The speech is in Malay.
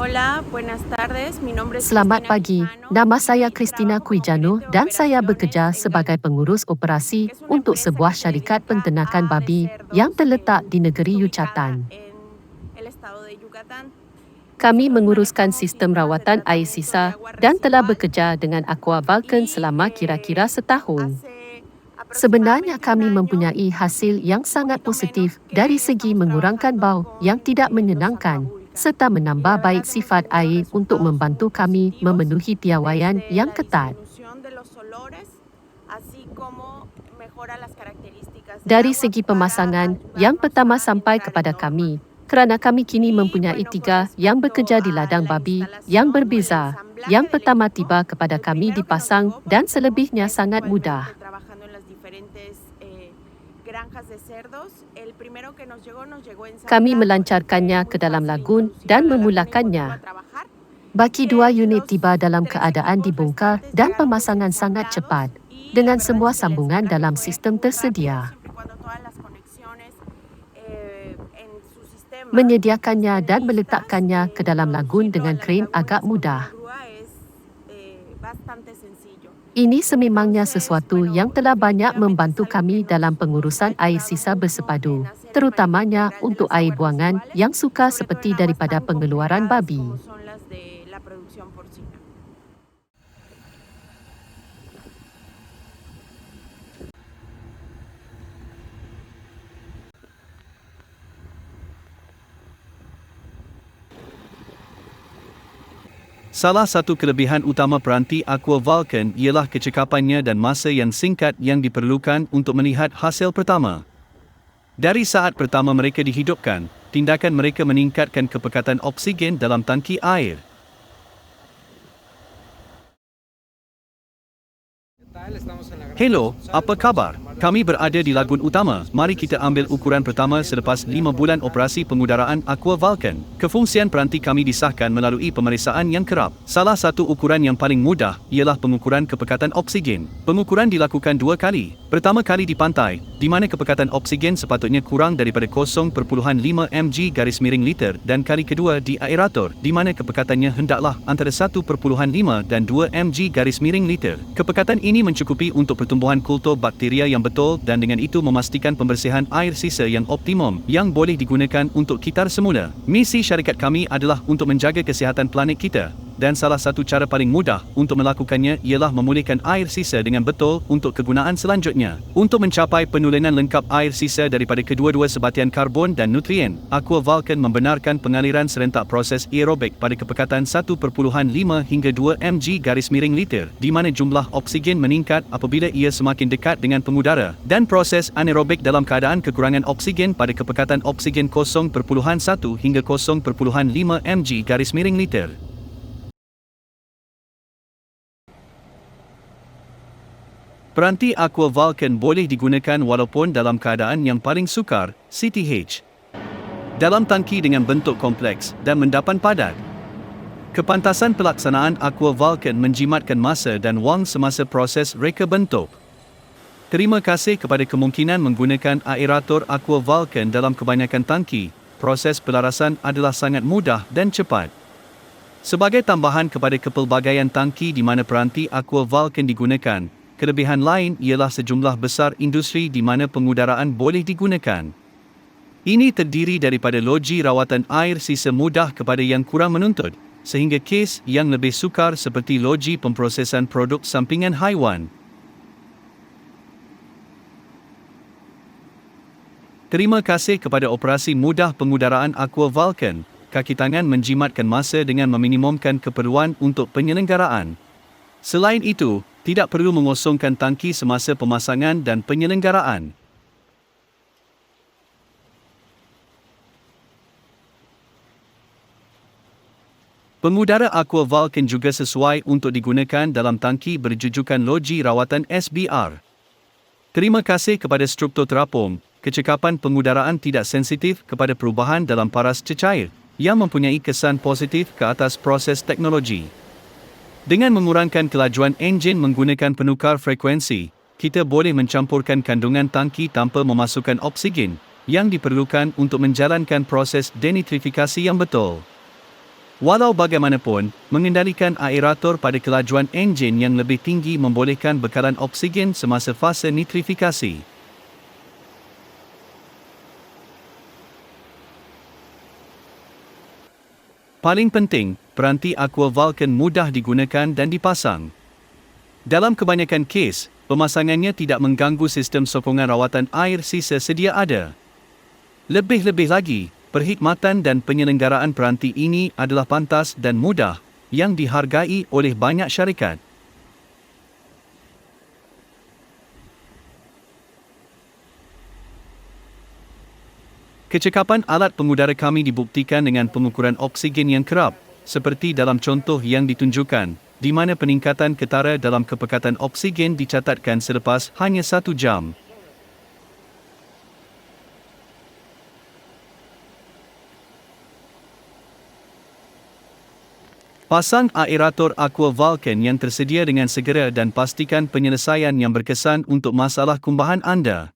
Hola, buenas tardes. Mi nombre es Selamat pagi, Quijano nama saya Christina agente de dan saya bekerja sebagai pengurus operasi untuk sebuah syarikat penternakan babi yang terletak di negeri Yucatan. Kami menguruskan sistem rawatan air sisa dan telah bekerja dengan Aqua Vulcan y, selama kira-kira setahun. Sebenarnya kami mempunyai hasil yang sangat positif dari segi mengurangkan bau yang tidak menyenangkan. Serta menambah baik sifat air untuk membantu kami memenuhi piawaian yang ketat. Dari segi pemasangan, yang pertama sampai kepada kami kerana kami kini mempunyai tiga yang bekerja di ladang la babi yang berbeza. Yang pertama tiba kepada kami dipasang dan selebihnya sangat mudah. Kami melancarkannya ke dalam lagun dan memulakannya. Baki Eh, dua unit tiba dalam keadaan dibongkar dan pemasangan sangat cepat dengan semua sambungan dalam sistem tersedia. eh, Menyediakannya dan meletakkannya eh, ke dalam lagun introducirlo dengan kren lagunas agak mudah. Ini sememangnya sesuatu yang telah banyak definitivamente membantu kami dalam pengurusan air sisa bersepadu, terutamanya untuk air buangan yang todo seperti daripada pengeluaran babi. Salah satu kelebihan utama peranti Aqua Vulcan ialah kecekapannya dan masa yang singkat yang diperlukan untuk melihat hasil pertama. Dari saat pertama mereka dihidupkan, tindakan mereka meningkatkan kepekatan oksigen dalam tangki air. Hello, apa khabar? Kami berada di lagun utama. Mari kita ambil ukuran pertama selepas 5 bulan operasi pengudaraan Aqua Vulcan. Kefungsian peranti kami disahkan melalui pemeriksaan yang kerap. Salah satu ukuran yang paling mudah ialah pengukuran kepekatan oksigen. Pengukuran dilakukan dua kali. Pertama kali di pantai, di mana kepekatan oksigen sepatutnya kurang daripada 0.5 mg garis miring liter dan kali kedua di aerator, di mana kepekatannya hendaklah antara 1.5 dan 2 mg garis miring liter. Kepekatan ini mencukupi untuk pertumbuhan kultur bakteria yang betul dan dengan itu memastikan pembersihan air sisa yang optimum yang boleh digunakan untuk kitar semula. Misi syarikat kami adalah untuk menjaga kesihatan planet kita dan salah satu cara paling mudah untuk melakukannya ialah memulihkan air sisa dengan betul untuk kegunaan selanjutnya. Untuk mencapai penulenan lengkap air sisa daripada kedua-dua sebatian karbon dan nutrien, Aqua Vulcan membenarkan pengaliran serentak proses aerobik pada kepekatan 1.5 hingga 2 mg garis miring liter, di mana jumlah oksigen meningkat apabila ia semakin dekat dengan pengudara, dan proses anaerobik dalam keadaan kekurangan oksigen pada kepekatan oksigen 0.1 hingga 0.5 mg garis miring liter. Peranti Aqua Vulcan boleh digunakan walaupun dalam keadaan yang paling sukar, CTH. Dalam tangki dengan bentuk kompleks dan mendapan padat. Kepantasan pelaksanaan Aqua Vulcan menjimatkan masa dan wang semasa proses reka bentuk. Terima kasih kepada kemungkinan menggunakan aerator Aqua Vulcan dalam kebanyakan tangki, proses pelarasan adalah sangat mudah dan cepat. Sebagai tambahan kepada kepelbagaian tangki di mana peranti Aqua Vulcan digunakan, kelebihan lain ialah sejumlah besar industri di mana pengudaraan boleh digunakan. Ini terdiri daripada loji rawatan air sisa mudah kepada yang kurang menuntut, sehingga kes yang lebih sukar seperti loji pemprosesan produk sampingan haiwan. Terima kasih kepada operasi mudah pengudaraan Aqua Vulcan, kaki tangan menjimatkan masa dengan meminimumkan keperluan untuk penyelenggaraan. Selain itu, tidak perlu mengosongkan tangki semasa pemasangan dan penyelenggaraan. Pengudara Aqua Vulcan juga sesuai untuk digunakan dalam tangki berjujukan loji rawatan SBR. Terima kasih kepada struktur terapung, kecekapan pengudaraan tidak sensitif kepada perubahan dalam paras cecair yang mempunyai kesan positif ke atas proses teknologi. Dengan mengurangkan kelajuan enjin menggunakan penukar frekuensi, kita boleh mencampurkan kandungan tangki tanpa memasukkan oksigen yang diperlukan untuk menjalankan proses denitrifikasi yang betul. Walau bagaimanapun, mengendalikan aerator pada kelajuan enjin yang lebih tinggi membolehkan bekalan oksigen semasa fase nitrifikasi. Paling penting, peranti Aqua Vulcan mudah digunakan dan dipasang. Dalam kebanyakan kes, pemasangannya tidak mengganggu sistem sokongan rawatan air sisa sedia ada. Lebih-lebih lagi, perkhidmatan dan penyelenggaraan peranti ini adalah pantas dan mudah yang dihargai oleh banyak syarikat. Kecekapan alat pengudara kami dibuktikan dengan pengukuran oksigen yang kerap, seperti dalam contoh yang ditunjukkan, di mana peningkatan ketara dalam kepekatan oksigen dicatatkan selepas hanya satu jam. Pasang aerator Aqua Vulcan yang tersedia dengan segera dan pastikan penyelesaian yang berkesan untuk masalah kumbahan anda.